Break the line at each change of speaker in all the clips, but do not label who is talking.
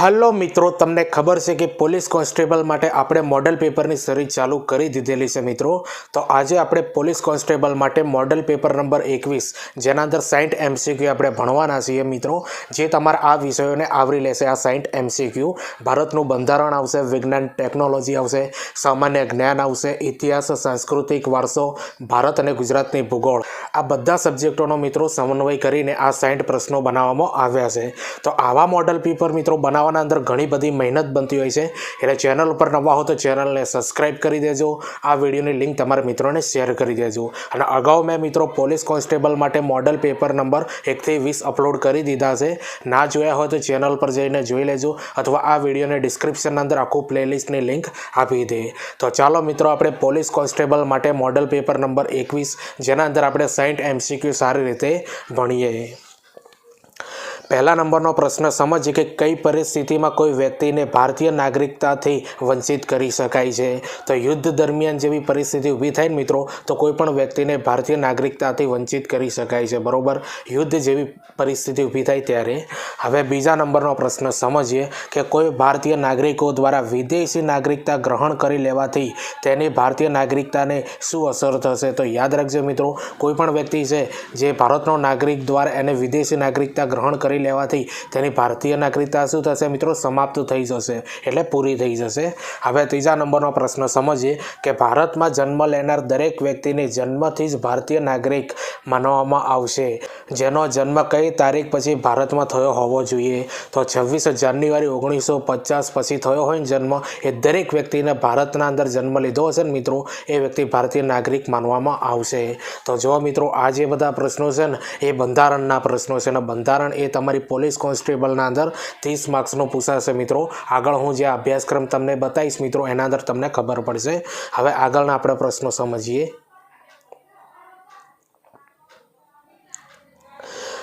હાલો મિત્રો, તમને ખબર છે કે પોલીસ કોન્સ્ટેબલ માટે આપણે મોડલ પેપરની સિરીઝ ચાલુ કરી દીધેલી છે મિત્રો. તો આજે આપણે પોલીસ કોન્સ્ટેબલ માટે મોડલ પેપર નંબર એકવીસ, જેના અંદર સાઈઠ એમસીક્યુ આપણે ભણવાના છીએ મિત્રો, જે તમારા આ વિષયોને આવરી લેશે, આ સાઈઠ એમસીક્યુ. ભારતનું બંધારણ આવશે, વિજ્ઞાન, ટેકનોલોજી આવશે, સામાન્ય જ્ઞાન આવશે, ઇતિહાસ, સાંસ્કૃતિક વારસો, ભારત અને ગુજરાતની ભૂગોળ. આ બધા સબ્જેક્ટોનો મિત્રો સમન્વય કરીને આ સાઈઠ પ્રશ્નો બનાવવામાં આવ્યા છે. તો આવા મોડલ પેપર મિત્રો બનાવવાના અંદર ઘણી બધી મહેનત બનતી હોય છે. એટલે ચેનલ ઉપર નવા હો તો ચેનલને સબસ્ક્રાઈબ કરી દેજો. આ વિડીયોની લિંક તમારા મિત્રોને શેર કરી દેજો. અને અગાઉ મેં મિત્રો પોલીસ કોન્સ્ટેબલ માટે મોડલ પેપર નંબર એકથી વીસ અપલોડ કરી દીધા છે. ના જોયા હોય તો ચેનલ પર જઈને જોઈ લેજો અથવા આ વિડીયોને ડિસ્ક્રિપ્શન અંદર આખું પ્લેલિસ્ટની લિંક આપી દે. તો ચાલો મિત્રો આપણે પોલીસ કોન્સ્ટેબલ માટે મોડલ પેપર નંબર એકવીસ, જેના અંદર આપણે સાઈઠ એમસીક્યુ સારી રીતે ભણીએ. પહેલા નંબરનો પ્રશ્ન સમજીએ કે કઈ પરિસ્થિતિમાં કોઈ વ્યક્તિને ભારતીય નાગરિકતાથી વંચિત કરી શકાય છે? તો યુદ્ધ દરમિયાન જેવી પરિસ્થિતિ ઊભી થાય ને મિત્રો, તો કોઈ પણ વ્યક્તિને ભારતીય નાગરિકતાથી વંચિત કરી શકાય છે. બરાબર? યુદ્ધ જેવી પરિસ્થિતિ ઊભી થાય ત્યારે. હવે બીજા નંબરનો પ્રશ્ન સમજીએ કે કોઈ ભારતીય નાગરિકો દ્વારા વિદેશી નાગરિકતા ગ્રહણ કરી લેવાથી તેની ભારતીય નાગરિકતાને શું અસર થશે? તો યાદ રાખજો મિત્રો, કોઈ પણ વ્યક્તિ છે જે ભારતનો નાગરિક દ્વારા એને વિદેશી નાગરિકતા ગ્રહણ કરી લેવાથી તેની ભારતીય નાગરિકતા શું થશે મિત્રો? સમાપ્ત થઈ જશે. એટલે પૂરી થઈ જશે. હવે ત્રીજા નંબરનો પ્રશ્ન સમજીએ કે ભારતમાં જન્મ લેનાર દરેક વ્યક્તિને જન્મથી જ ભારતીય નાગરિક માનવામાં આવશે. જેનો જન્મ કઈ તારીખ પછી ભારતમાં થયો હોવો જોઈએ? તો છવ્વીસ જાન્યુઆરી ઓગણીસો પચાસ પછી થયો હોય જન્મ, એ દરેક વ્યક્તિને ભારતના અંદર જન્મ લીધો હશે ને મિત્રો, એ વ્યક્તિ ભારતીય નાગરિક માનવામાં આવશે. તો જો મિત્રો, આ જે બધા પ્રશ્નો છે ને, એ બંધારણના પ્રશ્નો છે ને બંધારણ એ તમારી પોલીસ કોન્સ્ટેબલના અંદર ત્રીસ માર્ક્સનો પૂછાશે મિત્રો. આગળ હું જે અભ્યાસક્રમ તમને બતાવીશ મિત્રો, એના અંદર તમને ખબર પડશે. હવે આગળના આપણે પ્રશ્નો સમજીએ.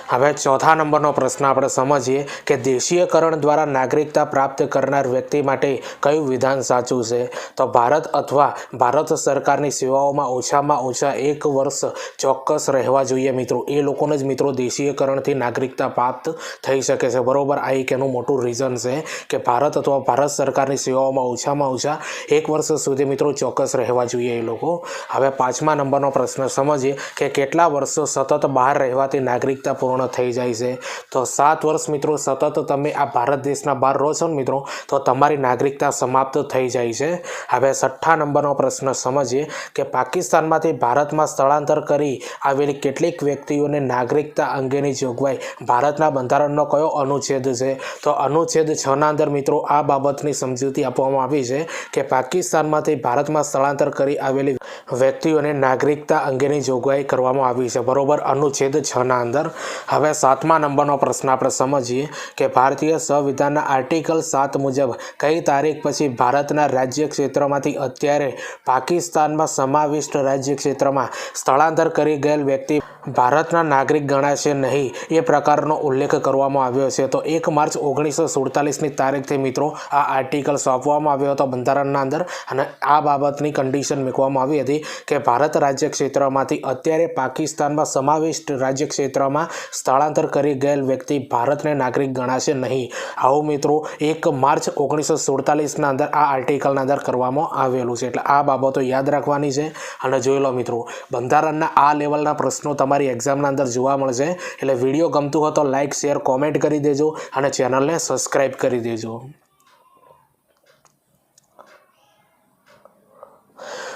હવે ચોથા નંબરનો પ્રશ્ન આપણે સમજીએ કે દેશીયકરણ દ્વારા નાગરિકતા પ્રાપ્ત કરનાર વ્યક્તિ માટે કયું વિધાન સાચું છે? તો ભારત અથવા ભારત સરકારની સેવાઓમાં ઓછામાં ઓછા એક વર્ષ ચોક્કસ રહેવા જોઈએ મિત્રો. એ લોકોને જ મિત્રો દેશીયકરણથી નાગરિકતા પ્રાપ્ત થઈ શકે છે. બરાબર? આ એક એનું મોટું રીઝન છે કે ભારત અથવા ભારત સરકારની સેવાઓમાં ઓછામાં ઓછા એક વર્ષ સુધી મિત્રો ચોક્કસ રહેવા જોઈએ એ લોકો. હવે પાંચમા નંબરનો પ્રશ્ન સમજીએ કે કેટલા વર્ષો સતત બહાર રહેવાથી નાગરિકતા પૂર્ણ થઈ જાય છે. તો સાત વર્ષ મિત્રો, સતત તમે આ ભારત દેશના બહાર રહો છો ને મિત્રો, તો તમારી નાગરિકતા સમાપ્ત થઈ જાય છે. હવે છઠ્ઠા નંબરનો પ્રશ્ન સમજીએ કે પાકિસ્તાનમાંથી ભારતમાં સ્થળાંતર કરી આવેલી કેટલીક વ્યક્તિઓને નાગરિકતા અંગેની જોગવાઈ ભારતના બંધારણનો કયો અનુચ્છેદ છે? તો અનુચ્છેદ છના અંદર મિત્રો આ બાબતની સમજૂતી આપવામાં આવી છે કે પાકિસ્તાનમાંથી ભારતમાં સ્થળાંતર કરી આવેલી વ્યક્તિઓને નાગરિકતા અંગેની જોગવાઈ કરવામાં આવી છે. બરોબર, અનુચ્છેદ છના અંદર. હવે સાતમા નંબરનો પ્રશ્ન આપણે સમજીએ કે ભારતીય સંવિધાનના આર્ટિકલ સાત મુજબ કઈ તારીખ પછી ભારતના રાજ્ય ક્ષેત્રમાંથી અત્યારે પાકિસ્તાનમાં સમાવિષ્ટ રાજ્ય ક્ષેત્રમાં સ્થળાંતર કરી ગયેલ વ્યક્તિ ભારતના નાગરિક ગણાશે નહીં, એ પ્રકારનો ઉલ્લેખ કરવામાં આવ્યો છે. તો એક માર્ચ ઓગણીસો સુડતાલીસની તારીખથી મિત્રો, આ આર્ટિકલ સોંપવામાં આવ્યો હતો બંધારણના અંદર અને આ બાબતની કન્ડિશન મૂકવામાં આવી હતી કે ભારત રાજ્ય ક્ષેત્રમાંથી અત્યારે પાકિસ્તાનમાં સમાવિષ્ટ રાજ્ય ક્ષેત્રમાં સ્થળાંતર કરી ગયેલ વ્યક્તિ ભારતને નાગરિક ગણાશે નહીં. આવું મિત્રો, એક માર્ચ ઓગણીસો સુડતાલીસના અંદર આ આર્ટિકલના અંદર કરવામાં આવેલું છે. એટલે આ બાબતો યાદ રાખવાની છે. અને જોઈ લો મિત્રો, બંધારણના આ લેવલના પ્રશ્નો તમારી એક્ઝામના અંદર જોવા મળશે. એટલે વીડિયો ગમતું હોય તો લાઇક શેર કોમેન્ટ કરી દેજો અને ચેનલને સબસ્ક્રાઈબ કરી દેજો.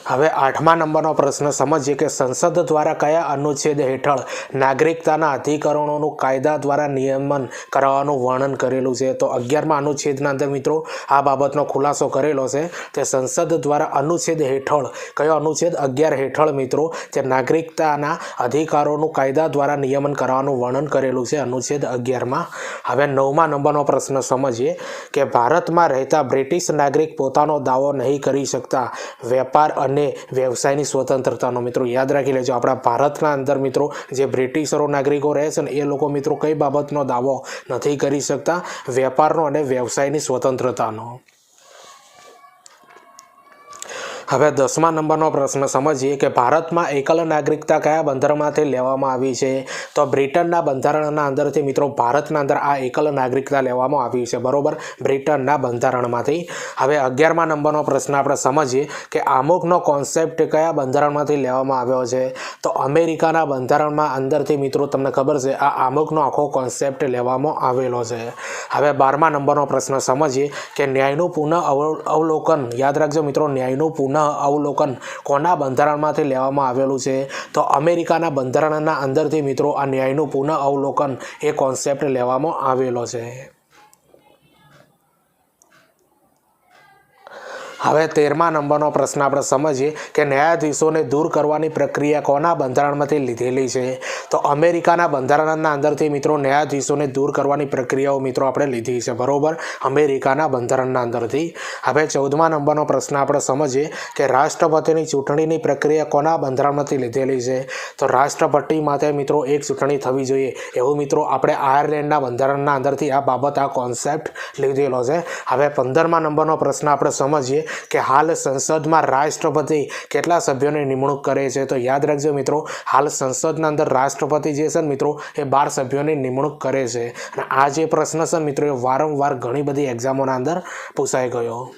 હવે આઠમા નંબરનો પ્રશ્ન સમજીએ કે સંસદ દ્વારા કયા અનુચ્છેદ હેઠળ નાગરિકતાના અધિકરણોનું કાયદા દ્વારા નિયમન કરાવવાનું વર્ણન કરેલું છે? તો અગિયારમા અનુચ્છેદના અંદર મિત્રો આ બાબતનો ખુલાસો કરેલો છે તે સંસદ દ્વારા અનુચ્છેદ હેઠળ કયો અનુચ્છેદ? અગિયાર હેઠળ મિત્રો તે નાગરિકતાના અધિકારોનું કાયદા દ્વારા નિયમન કરાવવાનું વર્ણન કરેલું છે અનુચ્છેદ અગિયારમાં. હવે નવમા નંબરનો પ્રશ્ન સમજીએ કે ભારતમાં રહેતા બ્રિટિશ નાગરિક પોતાનો દાવો નહીં કરી શકતા વેપાર અને વ્યવસાયની સ્વતંત્રતાનો મિત્રો યાદ રાખી લેજો. આપણા ભારતના અંદર મિત્રો જે બ્રિટિશરો નાગરિકો રહે છે ને, એ લોકો મિત્રો કઈ બાબતનો દાવો નથી કરી શકતા? વેપારનો અને વ્યવસાયની સ્વતંત્રતાનો. હવે દસમા નંબરનો પ્રશ્ન સમજીએ કે ભારતમાં એકલ નાગરિકતા કયા બંધારણમાંથી લેવામાં આવી છે? તો બ્રિટનના બંધારણના અંદરથી મિત્રો ભારતના અંદર આ એકલ નાગરિકતા લેવામાં આવી છે, બરોબર? બ્રિટનના બંધારણમાંથી. હવે અગિયારમા નંબરનો પ્રશ્ન આપણે સમજીએ કે આમુખનો કોન્સેપ્ટ કયા બંધારણમાંથી લેવામાં આવ્યો છે? તો અમેરિકાના બંધારણમાં અંદરથી મિત્રો તમને ખબર છે, આ આમુખનો આખો કોન્સેપ્ટ લેવામાં આવેલો છે. હવે બારમા નંબરનો પ્રશ્ન સમજીએ કે ન્યાયનું પુનઃ અવ- અવલોકન, યાદ રાખજો મિત્રો, ન્યાયનું પુનઃ અવલોકન કોના બંધારણમાંથી લેવામાં આવેલું છે? તો અમેરિકાના બંધારણના અંદરથી મિત્રો, આ ન્યાયનું પુનઃ અવલોકન એ કોન્સેપ્ટ લેવામાં આવેલો છે. હવે તેરમા નંબરનો પ્રશ્ન આપણે સમજીએ કે ન્યાયાધીશોને દૂર કરવાની પ્રક્રિયા કોના બંધારણમાંથી લીધેલી છે? તો અમેરિકાના બંધારણના અંદરથી મિત્રો ન્યાયાધીશોને દૂર કરવાની પ્રક્રિયાઓ મિત્રો આપણે લીધી છે, બરાબર? અમેરિકાના બંધારણના અંદરથી. હવે ચૌદમા નંબરનો પ્રશ્ન આપણે સમજીએ કે રાષ્ટ્રપતિની ચૂંટણીની પ્રક્રિયા કોના બંધારણમાંથી લીધેલી છે? તો રાષ્ટ્રપતિ માટે મિત્રો એક ચૂંટણી થવી જોઈએ. એવું મિત્રો આપણે આયર્લેન્ડના બંધારણના અંદરથી આ બાબત, આ કોન્સેપ્ટ લીધેલો છે. હવે પંદરમા નંબરનો પ્રશ્ન આપણે સમજીએ કે હાલ સંસદમાં રાષ્ટ્રપતિ કેટલા સભ્યોની નિમણૂક કરે છે? તો યાદ રાખજો મિત્રો, હાલ સંસદના અંદર રાષ્ટ્રપતિ જે છે મિત્રો, એ બાર સભ્યોની નિમણૂક કરે છે. અને આ જે પ્રશ્ન છે મિત્રો, એ વારંવાર ઘણી બધી એક્ઝામોના અંદર પૂછાઈ ગયો.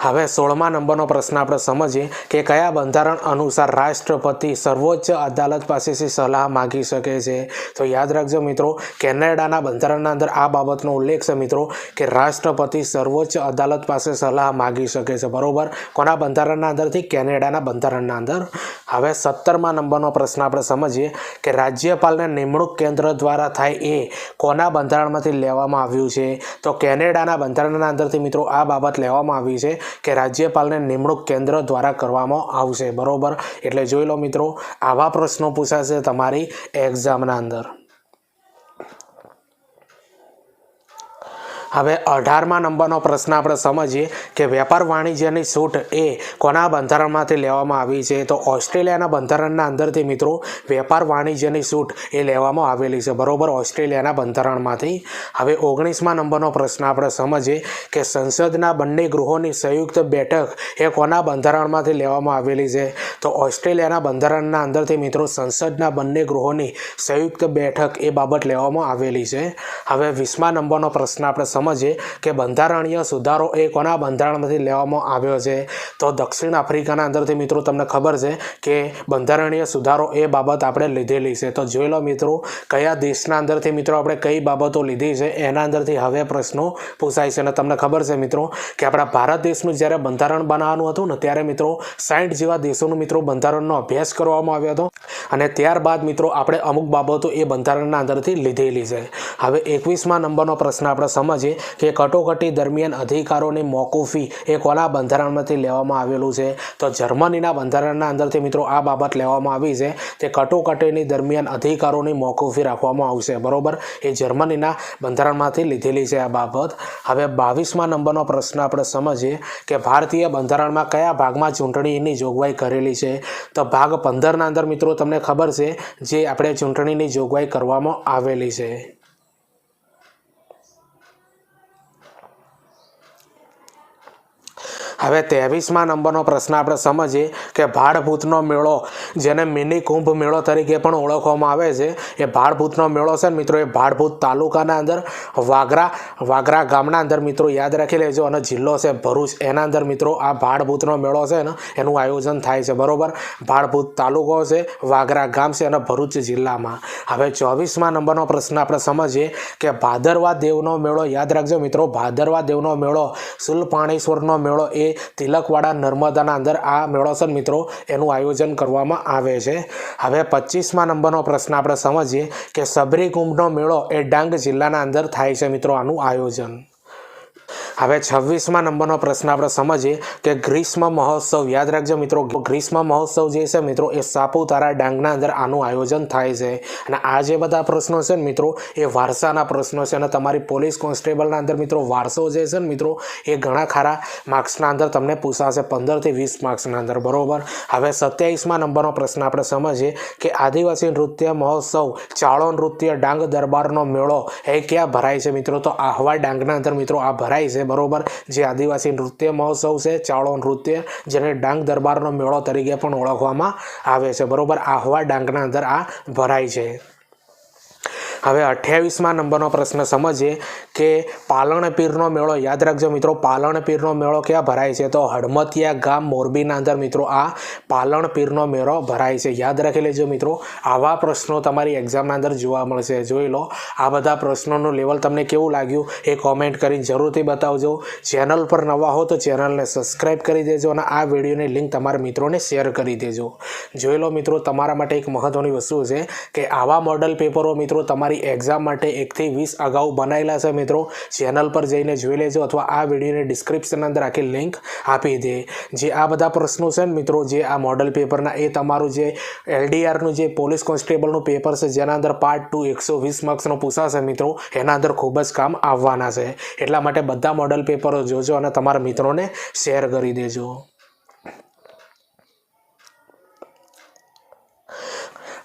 હવે સોળમા નંબરનો પ્રશ્ન આપણે સમજીએ કે કયા બંધારણ અનુસાર રાષ્ટ્રપતિ સર્વોચ્ચ અદાલત પાસેથી સલાહ માગી શકે છે? તો યાદ રાખજો મિત્રો, કેનેડાના બંધારણના અંદર આ બાબતનો ઉલ્લેખ છે મિત્રો કે રાષ્ટ્રપતિ સર્વોચ્ચ અદાલત પાસે સલાહ માગી શકે છે. બરોબર? કોના બંધારણના અંદરથી? કેનેડાના બંધારણના અંદર. હવે સત્તરમા નંબરનો પ્રશ્ન આપણે સમજીએ કે રાજ્યપાલને નિમણૂક કેન્દ્ર દ્વારા થાય એ કોના બંધારણમાંથી લેવામાં આવ્યું છે? તો કેનેડાના બંધારણના અંદરથી મિત્રો આ બાબત લેવામાં આવી છે. કે રાજ્યપાલને નિમણૂક કેન્દ્ર દ્વારા કરવામાં આવશે. બરોબર? એટલે જોઈ લો મિત્રો, આવા પ્રશ્નો પૂછાશે તમારી એક્ઝામના અંદર. હવે અઢારમા નંબરનો પ્રશ્ન આપણે સમજીએ કે વેપાર વાણિજ્યની છૂટ એ કોના બંધારણમાંથી લેવામાં આવી છે? તો ઓસ્ટ્રેલિયાના બંધારણના અંદરથી મિત્રો, વેપાર વાણિજ્યની છૂટ એ લેવામાં આવેલી છે. બરોબર, ઓસ્ટ્રેલિયાના બંધારણમાંથી. હવે ઓગણીસમા નંબરનો પ્રશ્ન આપણે સમજીએ કે સંસદના બંને ગૃહોની સંયુક્ત બેઠક એ કોના બંધારણમાંથી લેવામાં આવેલી છે? તો ઓસ્ટ્રેલિયાના બંધારણના અંદરથી મિત્રો, સંસદના બંને ગૃહોની સંયુક્ત બેઠક એ બાબત લેવામાં આવેલી છે. હવે વીસમા નંબરનો પ્રશ્ન આપણે સમજીએ કે બંધારણીય સુધારો એ કોના બંધારણમાંથી લેવામાં આવ્યો છે? તો દક્ષિણ આફ્રિકાના અંદરથી મિત્રો તમને ખબર છે કે બંધારણીય સુધારો એ બાબત આપણે લીધેલી છે. તો જોઈ લો મિત્રો, કયા દેશના અંદરથી મિત્રો આપણે કઈ બાબતો લીધી છે એના અંદરથી હવે પ્રશ્નો પૂછાય છે. અને તમને ખબર છે મિત્રો કે આપણા ભારત દેશનું જ્યારે બંધારણ બનાવવાનું હતું ને, ત્યારે મિત્રો સાઠ જેવા દેશોનું મિત્રો બંધારણનો અભ્યાસ કરવામાં આવ્યો હતો. અને ત્યારબાદ મિત્રો આપણે અમુક બાબતો એ બંધારણના અંદરથી લીધેલી છે. હવે એકવીસમા નંબરનો પ્રશ્ન આપણે સમજીએ કે કટોકટી દરમિયાન અધિકારોની મોકૂફી એ કોના બંધારણમાંથી લેવામાં આવેલું છે. તો જર્મનીના બંધારણના અંદરથી મિત્રો આ બાબત લેવામાં આવી છે તે કટોકટીની દરમિયાન અધિકારોની મોકૂફી રાખવામાં આવશે. બરોબર? એ જર્મનીના બંધારણમાંથી લીધેલી છે આ બાબત. હવે બાવીસમા નંબરનો પ્રશ્ન આપણે સમજીએ કે ભારતીય બંધારણમાં કયા ભાગમાં ચૂંટણીની જોગવાઈ કરેલી છે? તો ભાગ પંદરના અંદર મિત્રો તમને ખબર છે, જે આપણે ચૂંટણીની જોગવાઈ કરવામાં આવેલી છે. હવે ત્રેવીસમા નંબરનો પ્રશ્ન આપણે સમજીએ કે ભાડભૂતનો મેળો જેને મિની કુંભ મેળો તરીકે પણ ઓળખવામાં આવે છે, એ ભાડભૂતનો મેળો છે મિત્રો, એ ભાડભૂત તાલુકાના અંદર, વાગરા વાગરા ગામના અંદર મિત્રો યાદ રાખી લેજો અને જિલ્લો છે ભરૂચ, એના અંદર મિત્રો આ ભાડભૂતનો મેળો છે ને, એનું આયોજન થાય છે, બરોબર? ભાડભૂત તાલુકો છે, વાગરા ગામ છે અને ભરૂચ જિલ્લામાં. હવે ચોવીસમા નંબરનો પ્રશ્ન આપણે સમજીએ કે ભાદરવા દેવનો મેળો યાદ રાખજો મિત્રો, ભાદરવા દેવનો મેળો, સુલપાણેશ્વરનો મેળો એ તિલકવાડા નર્મદાના અંદર આ મેળો છે મિત્રો, એનું આયોજન કરવામાં આવે છે. હવે પચીસમા નંબરનો પ્રશ્ન આપણે સમજીએ કે સબરી કુંભનો મેળો એ ડાંગ જિલ્લાના અંદર થાય છે મિત્રો આનું આયોજન. હવે છવ્વીસમાં નંબરનો પ્રશ્ન આપણે સમજીએ કે ગ્રીષ્મ મહોત્સવ, યાદ રાખજો મિત્રો, ગ્રીષ્મ મહોત્સવ જે છે મિત્રો, એ સાપુતારા ડાંગના અંદર આનું આયોજન થાય છે. અને આ જે બધા પ્રશ્નો છે ને મિત્રો, એ વારસાના પ્રશ્નો છે અને તમારી પોલીસ કોન્સ્ટેબલના અંદર મિત્રો, વારસો જે છે ને મિત્રો, એ ઘણા ખરા માર્ક્સના અંદર તમને પૂછાશે, પંદરથી વીસ માર્ક્સના અંદર, બરોબર? હવે સત્યાવીસમાં નંબરનો પ્રશ્ન આપણે સમજીએ કે આદિવાસી નૃત્ય મહોત્સવ, ચાળો નૃત્ય, ડાંગ દરબારનો મેળો, એ ક્યાં ભરાય છે મિત્રો? તો આહવા ડાંગના અંદર મિત્રો, આ ભરાય છે બરોબર. જે આદિવાસી નૃત્ય મહોત્સવ છે ચાળો નૃત્ય, જેને ડાંગ દરબારનો મેળો તરીકે પણ ઓળખવામાં આવે છે. બરોબર? આહવા ડાંગના અંદર આ ભરાય છે. હવે અઠ્યાવીસમાં નંબરનો પ્રશ્ન સમજીએ કે પાલણ પીરનો મેળો, યાદ રાખજો મિત્રો, પાલણ પીરનો મેળો ક્યાં ભરાય છે? તો હડમતિયા ગામ મોરબીના અંદર મિત્રો આ પાલણ પીરનો મેળો ભરાય છે. યાદ રાખી લેજો મિત્રો, આવા પ્રશ્નો તમારી એક્ઝામના અંદર જોવા મળશે. જોઈ લો, આ બધા પ્રશ્નોનું લેવલ તમને કેવું લાગ્યું એ કોમેન્ટ કરીને જરૂરથી બતાવજો. ચેનલ પર નવા હો તો ચેનલને સબસ્ક્રાઈબ કરી દેજો અને આ વિડીયોની લિંક તમારા મિત્રોને શેર કરી દેજો. જોઈ લો મિત્રો, તમારા માટે એક મહત્ત્વની વસ્તુ છે કે આવા મોડલ પેપરો મિત્રો તમારી એક્ઝામ માટે એકથી વીસ અગાઉ બનાવેલા છે મિત્રો. ચેનલ પર જઈને જોઈ લેજો અથવા આ વિડીયોની ડિસ્ક્રિપ્શન અંદર આખી લિંક આપી દે. જે આ બધા પ્રશ્નો છે ને મિત્રો, જે આ મોડલ પેપરના એ તમારું જે એલડીઆરનું જે પોલીસ કોન્સ્ટેબલનું પેપર છે, જેના અંદર પાર્ટ ટુ એકસો વીસ માર્ક્સનો પૂછાશે મિત્રો, એના અંદર ખૂબ જ કામ આવવાના છે. એટલા માટે બધા મોડલ પેપરો જોજો અને તમારા મિત્રોને શેર કરી દેજો.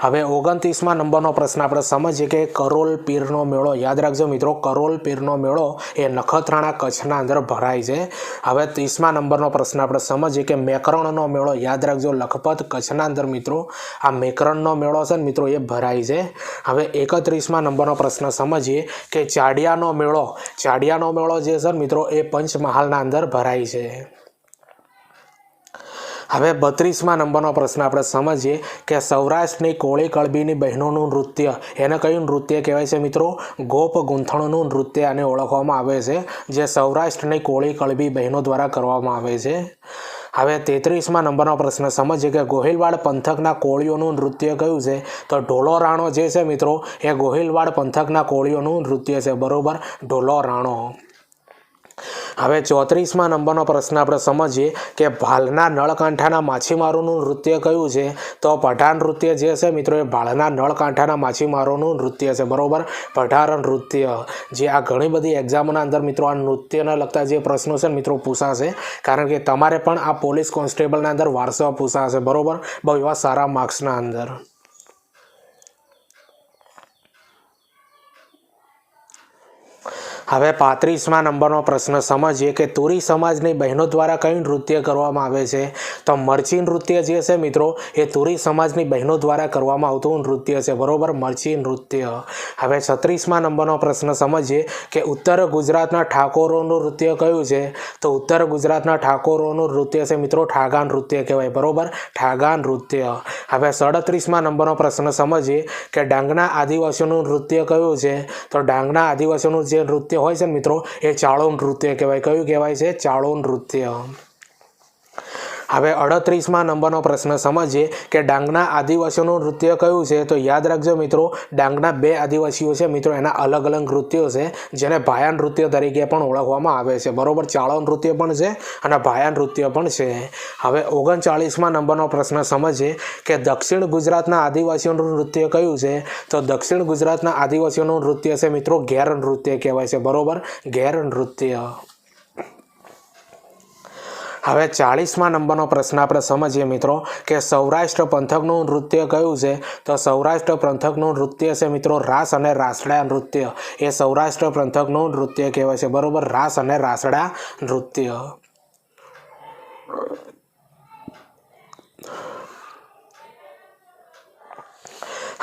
હવે ઓગણત્રીસમાં નંબરનો પ્રશ્ન આપણે સમજીએ કે કરોલ પીરનો મેળો, યાદ રાખજો મિત્રો, કરોલ પીરનો મેળો એ નખત્રાણા કચ્છના અંદર ભરાય છે. હવે ત્રીસમાં નંબરનો પ્રશ્ન આપણે સમજીએ કે મેકરણનો મેળો, યાદ રાખજો, લખપત કચ્છના અંદર મિત્રો, આ મેકરણનો મેળો છે ને મિત્રો, એ ભરાય છે. હવે એકત્રીસમાં નંબરનો પ્રશ્ન સમજીએ કે ચાડિયાનો મેળો ચાડિયાનો મેળો જે છે મિત્રો, એ પંચમહાલના અંદર ભરાય છે. હવે બત્રીસમાં નંબરનો પ્રશ્ન આપણે સમજીએ કે સૌરાષ્ટ્રની કોળી કળબીની બહેનોનું નૃત્ય, એને કયું નૃત્ય કહેવાય છે મિત્રો? ગોપ ગૂંથણનું નૃત્ય આને ઓળખવામાં આવે છે, જે સૌરાષ્ટ્રની કોળી કળબી બહેનો દ્વારા કરવામાં આવે છે. હવે તેત્રીસમાં નંબરનો પ્રશ્ન સમજીએ કે ગોહિલવાડ પંથકના કોળીઓનું નૃત્ય કયું છે? તો ઢોલો રાણો જે છે મિત્રો, એ ગોહિલવાડ પંથકના કોળીઓનું નૃત્ય છે, બરોબર? ઢોલો રાણો. હવે ચોત્રીસમાં નંબરનો પ્રશ્ન આપણે સમજીએ કે ભાલના નળકાંઠાના માછીમારોનું નૃત્ય કયું છે? તો પઠાણ નૃત્ય જે છે મિત્રો, એ ભાલના નળકાંઠાના માછીમારોનું નૃત્ય છે, બરોબર? પઠાર નૃત્ય. જે આ ઘણી બધી એક્ઝામોના અંદર મિત્રો, આ નૃત્યને લગતા જે પ્રશ્નો છે મિત્રો, પૂછાશે. કારણ કે તમારે પણ આ પોલીસ કોન્સ્ટેબલના અંદર વારસો પૂછાશે, બરોબર? બહુ એવા સારા માર્ક્સના અંદર. હવે પાંત્રીસમાં નંબરનો પ્રશ્ન સમજીએ કે તુરી સમાજની બહેનો દ્વારા કયું નૃત્ય કરવામાં આવે છે? તો મરચી નૃત્ય જે છે મિત્રો, એ તુરી સમાજની બહેનો દ્વારા કરવામાં આવતું નૃત્ય છે. બરોબર, મરચી નૃત્ય. હવે છત્રીસમાં નંબરનો પ્રશ્ન સમજીએ કે ઉત્તર ગુજરાતના ઠાકોરોનું નૃત્ય કયું છે? તો ઉત્તર ગુજરાતના ઠાકોરોનું નૃત્ય છે મિત્રો, ઠાગા નૃત્ય કહેવાય. બરોબર, ઠાગા નૃત્ય. હવે સડત્રીસમાં નંબરનો પ્રશ્ન સમજીએ કે ડાંગના આદિવાસીઓનું નૃત્ય કયું છે? તો ડાંગના આદિવાસીઓનું જે નૃત્ય હોય છે ને મિત્રો? એ ચાળો નૃત્ય કહેવાય. કયું કહેવાય છે? ચાળો નૃત્ય. હવે અડત્રીસમાં નંબરનો પ્રશ્ન સમજીએ કે ડાંગના આદિવાસીઓનું નૃત્ય કયું છે? તો યાદ રાખજો મિત્રો, ડાંગના બે આદિવાસીઓ છે. મિત્રો, એના અલગ અલગ નૃત્યો છે, જેને ભાયા નૃત્ય તરીકે પણ ઓળખવામાં આવે છે. બરોબર, ચાળો નૃત્ય પણ છે અને ભાયા નૃત્ય પણ છે. હવે ઓગણચાળીસમાં નંબરનો પ્રશ્ન સમજીએ કે દક્ષિણ ગુજરાતના આદિવાસીઓનું નૃત્ય કયું છે? તો દક્ષિણ ગુજરાતના આદિવાસીઓનું નૃત્ય છે મિત્રો, ઘેર નૃત્ય કહેવાય છે. બરોબર, ઘેર નૃત્ય. હવે ચાળીસમાં નંબરનો પ્રશ્ન આપણે સમજીએ મિત્રો કે સૌરાષ્ટ્ર પંથકનું નૃત્ય કયું છે? તો સૌરાષ્ટ્ર પંથકનું નૃત્ય છે મિત્રો રાસ અને રાસડા નૃત્ય. એ સૌરાષ્ટ્ર પંથકનું નૃત્ય કહેવાય છે. બરાબર? રાસ અને રાસડા નૃત્ય.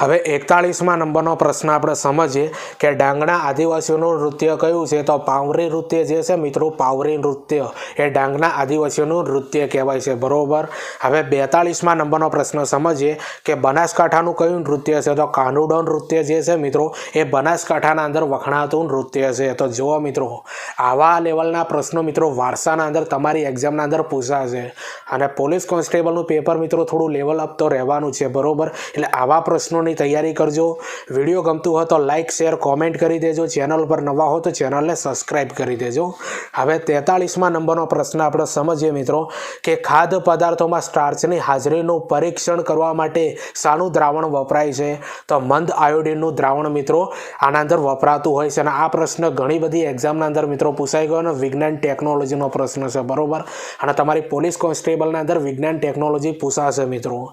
હવે એકતાળીસમાં નંબરનો પ્રશ્ન આપણે સમજીએ કે ડાંગના આદિવાસીઓનું નૃત્ય કયું છે? તો પાવરી નૃત્ય જે છે મિત્રો, પાવરી નૃત્ય. એ ડાંગના આદિવાસીઓનું નૃત્ય કહેવાય છે, બરોબર? હવે બેતાળીસમાં નંબરનો પ્રશ્ન સમજીએ કે બનાસકાંઠાનું કયું નૃત્ય છે? તો કાનુડો નૃત્ય જે છે મિત્રો, એ બનાસકાંઠાના અંદર વખણાતું નૃત્ય છે. તો જુઓ મિત્રો, આવા લેવલના પ્રશ્નો મિત્રો વારસાના અંદર તમારી એક્ઝામના અંદર પૂછાશે. અને પોલીસ કોન્સ્ટેબલનું પેપર મિત્રો થોડું લેવલ અપ તો રહેવાનું છે, બરોબર? એટલે આવા પ્રશ્નોની તૈયારી કરજો. વીડિયો ગમતું હોય તો લાઇક શેર કોમેન્ટ કરી દેજો. ચેનલ પર નવા હો તો ચેનલને સબસ્ક્રાઈબ કરી દેજો. હવે તેતાળીસમાં નંબરનો પ્રશ્ન આપણે સમજીએ મિત્રો કે ખાદ્ય પદાર્થોમાં સ્ટાર્ચની હાજરીનું પરીક્ષણ કરવા માટે શાનું દ્રાવણ વપરાય છે? તો મંદ આયોડિનનું દ્રાવણ મિત્રો આના અંદર વપરાતું હોય છે અને આ પ્રશ્ન ઘણી બધી એક્ઝામના અંદર મિત્રો પૂછાઈ ગયો અને વિજ્ઞાન ટેકનોલોજીનો પ્રશ્ન છે. બરોબર? અને તમારી પોલીસ કોન્સ્ટેબલના અંદર વિજ્ઞાન ટેકનોલોજી પૂછાશે મિત્રો.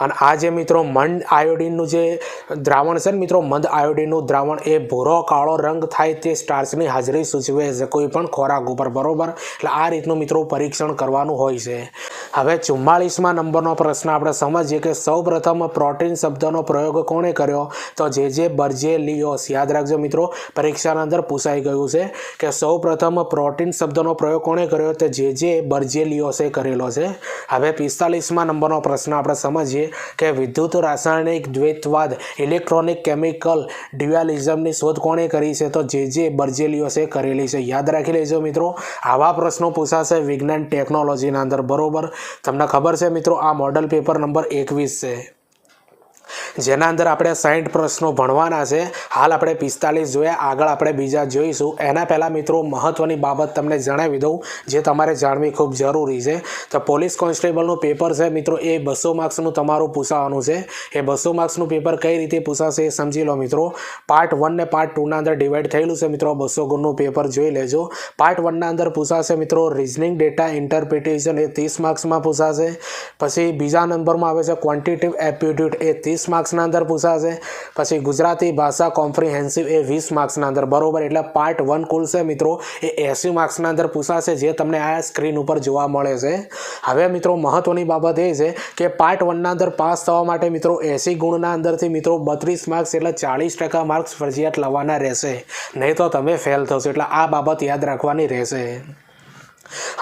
અને આ જે મિત્રો મંદ આયોડિનનું જે દ્રાવણ છે ને મિત્રો, મંદ આયોડિનનું દ્રાવણ, એ ભૂરો, કાળો રંગ થાય તે સ્ટાર્સની હાજરી સૂચવે છે, કોઈ પણ ખોરાક ઉપર, બરોબર? એટલે આ રીતનું મિત્રો પરીક્ષણ કરવાનું હોય છે. હવે ચુમ્માળીસમાં નંબરનો પ્રશ્ન આપણે સમજીએ કે સૌ પ્રથમ પ્રોટીન શબ્દનો પ્રયોગ કોણે કર્યો? તો જે જે બર્જેલિયોસ, યાદ રાખજો મિત્રો, પરીક્ષાના અંદર પૂછાઈ ગયું છે કે સૌ પ્રથમ પ્રોટીન શબ્દનો પ્રયોગ કોણે કર્યો? તો જે જે બર્જેલિયોસે કરેલો છે. હવે પિસ્તાલીસમાં નંબરનો પ્રશ્ન આપણે સમજીએ કે વિદ્યુત રાસાયણિક દ્વૈતવાદ ઇલેક્ટ્રોનિક કેમિકલ ડ્યુઆલિઝમની શોધ કોણે કરી છે? તો જે જે બર્જેલિયોસે કરેલી છે. યાદ રાખી લેજો મિત્રો, આવા પ્રશ્નો પૂછાશે વિજ્ઞાન ટેકનોલોજીના અંદર. બરોબર? તમને ખબર છે મિત્રો, આ મોડલ પેપર નંબર એકવીસ છે. જેના અંદર આપણે સાઠ પ્રશ્નો ભણવાના છે. હાલ આપણે પિસ્તાલીસ જોયા આગળ આપણે બીજા જોઈશું. એના પહેલાં મિત્રો મહત્ત્વની બાબત તમને જણાવી દઉં, જે તમારે જાણવી ખૂબ જરૂરી છે. તો પોલીસ કોન્સ્ટેબલનું પેપર છે મિત્રો, એ બસો માર્ક્સનું તમારું પૂછાવાનું છે. એ બસો માર્ક્સનું પેપર કઈ રીતે પૂછાશે એ સમજી લો મિત્રો. પાર્ટ વન ને પાર્ટ ટુના અંદર ડિવાઈડ થયેલું છે મિત્રો, બસો ગુણનું પેપર જોઈ લેજો. પાર્ટ વનના અંદર પૂછાશે મિત્રો રિઝનિંગ ડેટા ઇન્ટરપ્રિટેશન એ ત્રીસ માર્ક્સમાં પૂછાશે. પછી બીજા નંબરમાં આવે છે ક્વોન્ટિટિવ એપ્ટિટ્યૂડ એ ત્રીસ માર્ક્સના અંદર પૂછાશે. પછી ગુજરાતી ભાષા કોમ્પ્રિહેન્સિવ એ વીસ માર્ક્સના અંદર. બરોબર, એટલે પાર્ટ વન કુલ છે મિત્રો. એ એંસી માર્ક્સના અંદર પૂછાશે જે તમને આ સ્ક્રીન ઉપર જોવા મળે છે. હવે મિત્રો મહત્વની બાબત એ છે કે પાર્ટ વનના અંદર પાસ થવા માટે મિત્રો એંસી ગુણના અંદરથી મિત્રો બત્રીસ માર્ક્સ એટલે ચાલીસ ટકા માર્ક્સ ફરજિયાત લાવવાના રહેશે. નહીં તો તમે ફેલ થશો. એટલે આ બાબત યાદ રાખવાની રહેશે.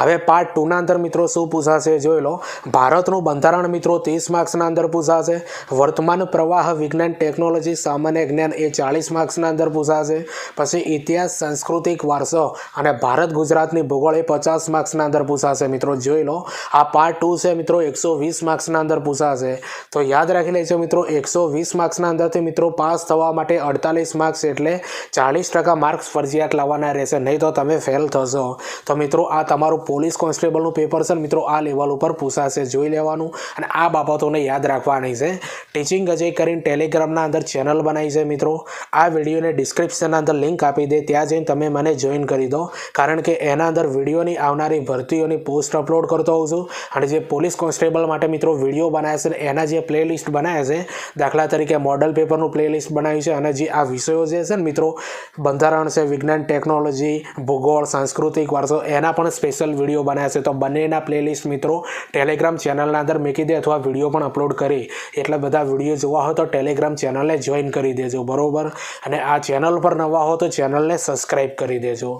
હવે પાર્ટ ટુના અંદર મિત્રો શું પૂછાશે જોઈ લો. ભારતનું બંધારણ મિત્રો ત્રીસ માર્ક્સના અંદર પૂછાશે. વર્તમાન પ્રવાહ વિજ્ઞાન ટેકનોલોજી સામાન્ય જ્ઞાન એ ચાલીસ માર્ક્સના અંદર પૂછાશે. પછી ઇતિહાસ, સાંસ્કૃતિક વારસો અને ભારત ગુજરાતની ભૂગોળ એ પચાસ માર્ક્સના અંદર પૂછાશે મિત્રો જોઈ લો. આ પાર્ટ ટુ છે મિત્રો એકસો વીસ માર્ક્સના અંદર પૂછાશે. તો યાદ રાખી લેજો મિત્રો એકસો વીસ માર્ક્સના અંદરથી મિત્રો પાસ થવા માટે અડતાલીસ માર્ક્સ એટલે ચાલીસ ટકા માર્ક્સ ફરજિયાત લાવવાના રહેશે. નહીં તો તમે ફેલ થશો. તો મિત્રો આ તમારું પોલીસ કોન્સ્ટેબલનું પેપર છે મિત્રો, આ લેવલ ઉપર પૂછાશે, જોઈ લેવાનું. અને આ બાબતોને યાદ રાખવાની છે. ટીચિંગ અજય કરીને ટેલિગ્રામના અંદર ચેનલ બનાવી છે મિત્રો. આ વિડીયોને ડિસ્ક્રિપ્શનના અંદર લિંક આપી દે. ત્યાં જઈને તમે મને જોઈન કરી દો. કારણ કે એના અંદર વિડીયોની આવનારી ભરતીઓની પોસ્ટ અપલોડ કરતો હોઉં છું. અને જે પોલીસ કોન્સ્ટેબલ માટે મિત્રો વીડિયો બનાવે છે એના જે પ્લેલિસ્ટ બનાવે છે, દાખલા તરીકે મોડલ પેપરનું પ્લેલિસ્ટ બનાવ્યું છે. અને જે આ વિષયો જે છે ને મિત્રો, બંધારણ છે, વિજ્ઞાન, ટેકનોલોજી, ભૂગોળ, સાંસ્કૃતિક વારસો, એના પણ સ્પેશિયલ વીડિયો બનાવશે તો બંનેના પ્લેલિસ્ટ મિત્રો ટેલિગ્રામ ચેનલના અંદર મૂકી દે અથવા વીડિયો પણ અપલોડ કરી. એટલે બધા વીડિયો જોવા હોય તો ટેલિગ્રામ ચેનલને જોઈન કરી દેજો. બરાબર? અને આ ચેનલ પર નવા હો તો ચેનલને સબસ્ક્રાઈબ કરી દેજો.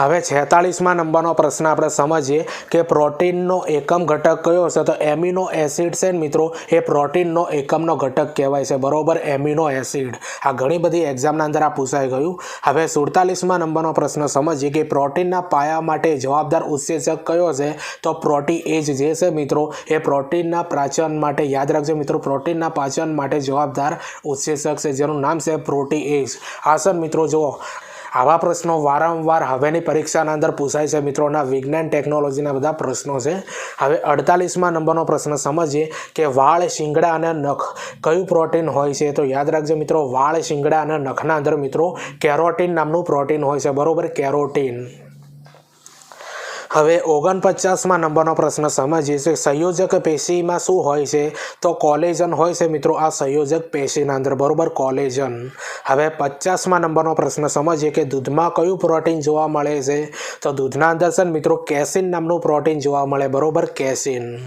હવે છેતાળીસમાં નંબરનો પ્રશ્ન આપણે સમજીએ કે પ્રોટીનનો એકમ ઘટક કયો છે? તો એમિનો એસિડ છે ને મિત્રો, એ પ્રોટીનનો એકમનો ઘટક કહેવાય છે. બરોબર? Amino acid. આ ઘણી બધી એક્ઝામના અંદર આ પૂછાઈ ગયું. હવે સુડતાલીસમાં નંબરનો પ્રશ્ન સમજીએ કે પ્રોટીનના પાયા માટે જવાબદાર ઉત્સેચક કયો છે? તો પ્રોટીએજ જે છે મિત્રો, એ પ્રોટીનના પાચન માટે, યાદ રાખજો મિત્રો, પ્રોટીનના પાચન માટે જવાબદાર ઉત્સેચક છે. જેનું નામ છે પ્રોટીએજ એજ આસન મિત્રો, જુઓ. આવા પ્રશ્નો વારંવાર હવેની પરીક્ષાના અંદર પૂછાય છે મિત્રોના, વિજ્ઞાન, ટેકનોલોજીના બધા પ્રશ્નો છે. હવે અડતાલીસમાં નંબરનો પ્રશ્ન સમજીએ કે વાળ, શિંગડા અને નખ કયું પ્રોટીન હોય છે? તો યાદ રાખજો મિત્રો, વાળ, શિંગડા અને નખના અંદર મિત્રો કેરોટીન નામનું પ્રોટીન હોય છે. બરાબર, કેરોટીન. હવે ઓગણપચાસમાં નંબરનો પ્રશ્ન સમજીએ છે સંયોજક પેશીમાં શું હોય છે? તો કોલેજન હોય છે મિત્રો, આ સંયોજક પેશીના અંદર, બરોબર? કોલેજન. હવે પચાસમાં નંબરનો પ્રશ્ન સમજીએ કે દૂધમાં કયું પ્રોટીન જોવા મળે છે? તો દૂધના અંદર છે મિત્રો, કેસિન નામનું પ્રોટીન જોવા મળે, બરોબર? કેસિન.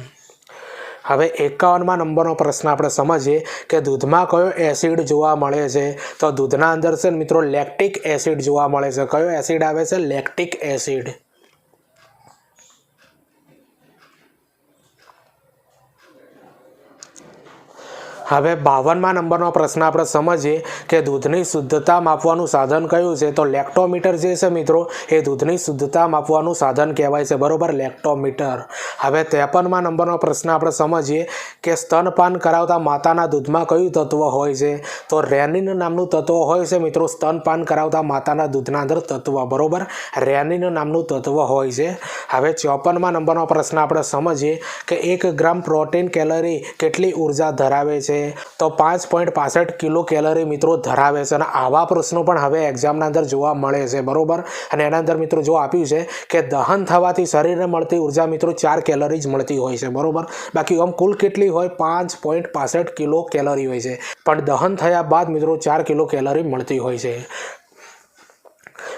હવે એકાવનમાં નંબરનો પ્રશ્ન આપણે સમજીએ કે દૂધમાં કયો એસિડ જોવા મળે છે? તો દૂધના અંદર છે મિત્રો, લેક્ટિક એસિડ જોવા મળે છે. કયો એસિડ આવે છે? Lactic acid. હવે બાવનમાં નંબરનો પ્રશ્ન આપણે સમજીએ કે દૂધની શુદ્ધતા માપવાનું સાધન કયું છે? તો લેક્ટોમીટર જે છે મિત્રો, એ દૂધની શુદ્ધતા માપવાનું સાધન કહેવાય છે. બરાબર? લેક્ટોમીટર. હવે ત્રેપનમાં નંબરનો પ્રશ્ન આપણે સમજીએ કે સ્તનપાન કરાવતા માતાના દૂધમાં કયું તત્વ હોય છે? તો રેનિન નામનું તત્વ હોય છે મિત્રો, સ્તનપાન કરાવતા માતાના દૂધના અંદર તત્વ. બરોબર? રેનિન નામનું તત્વ હોય છે. હવે ચોપનમાં નંબરનો પ્રશ્ન આપણે સમજીએ કે એક ગ્રામ પ્રોટીન કેલરી કેટલી ઊર્જા ધરાવે છે? છે. તો પાંચ પોઈન્ટ પાસઠ કિલો કેલરી મિત્રો ધરાવે છે અને આવા પ્રશ્નો પણ હવે એક્ઝામના અંદર જોવા મળે છે, બરોબર? અને એના અંદર મિત્રો જો આપ્યું છે કે દહન થવાથી શરીરને મળતી ઊર્જા મિત્રો ચાર કેલરી જ મળતી હોય છે, બરોબર? બાકી આમ કુલ કેટલી હોય? પાંચ પોઈન્ટ પાસઠ કિલો કેલરી હોય છે. પણ દહન થયા બાદ મિત્રો ચાર કિલો કેલરી મળતી હોય છે.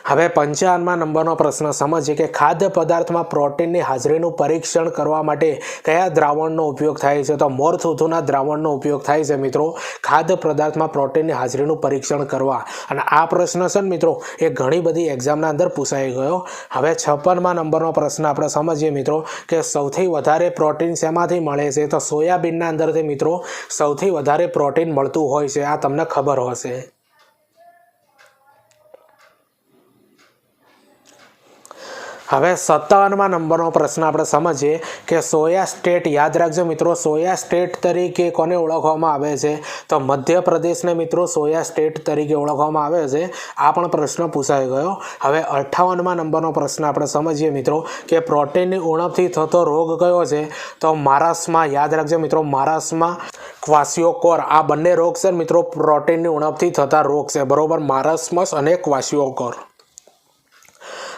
હવે પંચાવનમાં નંબરનો પ્રશ્ન સમજીએ કે ખાદ્ય પદાર્થમાં પ્રોટીનની હાજરીનું પરીક્ષણ કરવા માટે કયા દ્રાવણનો ઉપયોગ થાય છે? તો મોરથૂથુના દ્રાવણનો ઉપયોગ થાય છે મિત્રો. ખાદ્ય પદાર્થમાં પ્રોટીનની હાજરીનું પરીક્ષણ કરવા. અને આ પ્રશ્ન છે ને મિત્રો, એ ઘણી બધી એક્ઝામના અંદર પૂછાઈ ગયો. હવે છપ્પનમાં નંબરનો પ્રશ્ન આપણે સમજીએ મિત્રો, કે સૌથી વધારે પ્રોટીન શેમાંથી મળે છે? તો સોયાબીનના અંદરથી મિત્રો, સૌથી વધારે પ્રોટીન મળતું હોય છે. આ તમને ખબર હશે. હવે સત્તાવનમાં નંબરનો પ્રશ્ન આપણે સમજીએ કે સોયા સ્ટેટ, યાદ રાખજો મિત્રો, સોયા સ્ટેટ તરીકે કોને ઓળખવામાં આવે છે? તો મધ્યપ્રદેશને મિત્રો સોયા સ્ટેટ તરીકે ઓળખવામાં આવે છે. આ પણ પ્રશ્ન પૂછાઈ ગયો. હવે અઠ્ઠાવનમાં નંબરનો પ્રશ્ન આપણે સમજીએ મિત્રો કે પ્રોટીનની ઉણપથી થતો રોગ કયો છે? તો મહારાષ્ટ્રમાં યાદ રાખજો મિત્રો મહારાષ્ટ્રમાં ક્વાસિયોકોર આ બંને રોગ છે મિત્રો, પ્રોટીનની ઉણપથી થતા રોગ છે. બરાબર મારાસમસ અને ક્વાસિયોકોર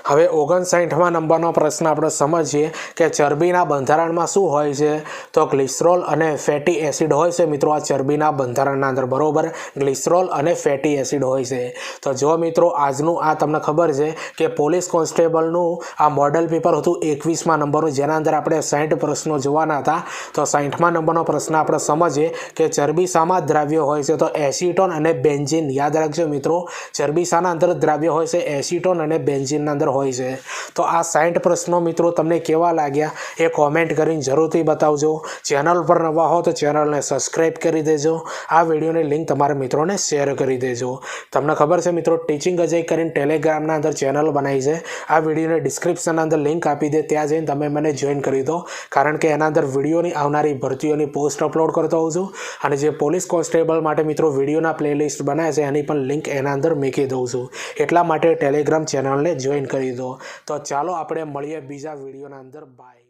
હવે ઓગણસાઠમાં નંબરનો પ્રશ્ન આપણે સમજીએ કે ચરબીના બંધારણમાં શું હોય છે? તો ગ્લિસરોલ અને ફેટી એસિડ હોય છે મિત્રો, આ ચરબીના બંધારણના અંદર બરોબર ગ્લિસરોલ અને ફેટી એસિડ હોય છે. તો જો મિત્રો, આજનું આ તમને ખબર છે કે પોલીસ કોન્સ્ટેબલનું આ મોડલ પેપર હતું એકવીસમાં નંબરનું, જેના અંદર આપણે સાઠ પ્રશ્નો જોવાના હતા. તો સાઠમાં નંબરનો પ્રશ્ન આપણે સમજીએ કે ચરબી શામાં દ્રાવ્ય હોય છે, તો એસિટોન અને બેન્ઝિન. યાદ રાખજો મિત્રો, ચરબી શાના અંદર દ્રાવ્ય હોય છે એસિટોન અને બેન્ઝિનના અંદર હોય છે. તો આ સાઠ પ્રશ્નો મિત્રો તમને કેવા લાગ્યા એ કોમેન્ટ કરીને જરૂરથી બતાવજો. ચેનલ પર નવા હો તો ચેનલને સબસ્ક્રાઈબ કરી દેજો. આ વિડીયોની લિંક તમારા મિત્રોને શેર કરી દેજો. તમને ખબર છે મિત્રો ટીચિંગ અજય કરીને ટેલિગ્રામના અંદર ચેનલ બનાવી છે. આ વિડીયોને ડિસ્ક્રિપ્શનના અંદર લિંક આપી દે. ત્યાં જઈને તમે મને જોઈન કરી દો. કારણ કે એના અંદર વિડીયોની આવનારી ભરતીઓની પોસ્ટ અપલોડ કરતો હોઉં છું. અને જે પોલીસ કોન્સ્ટેબલ માટે મિત્રો વિડીયોના પ્લેલિસ્ટ બનાવે છે, એની પણ લિંક એના અંદર મૂકી દઉં છું. એટલા માટે ટેલિગ્રામ ચેનલને જોઈન કરી દો. તો ચાલો આપણે મળીએ બીજા વિડીયોના અંદર. બાય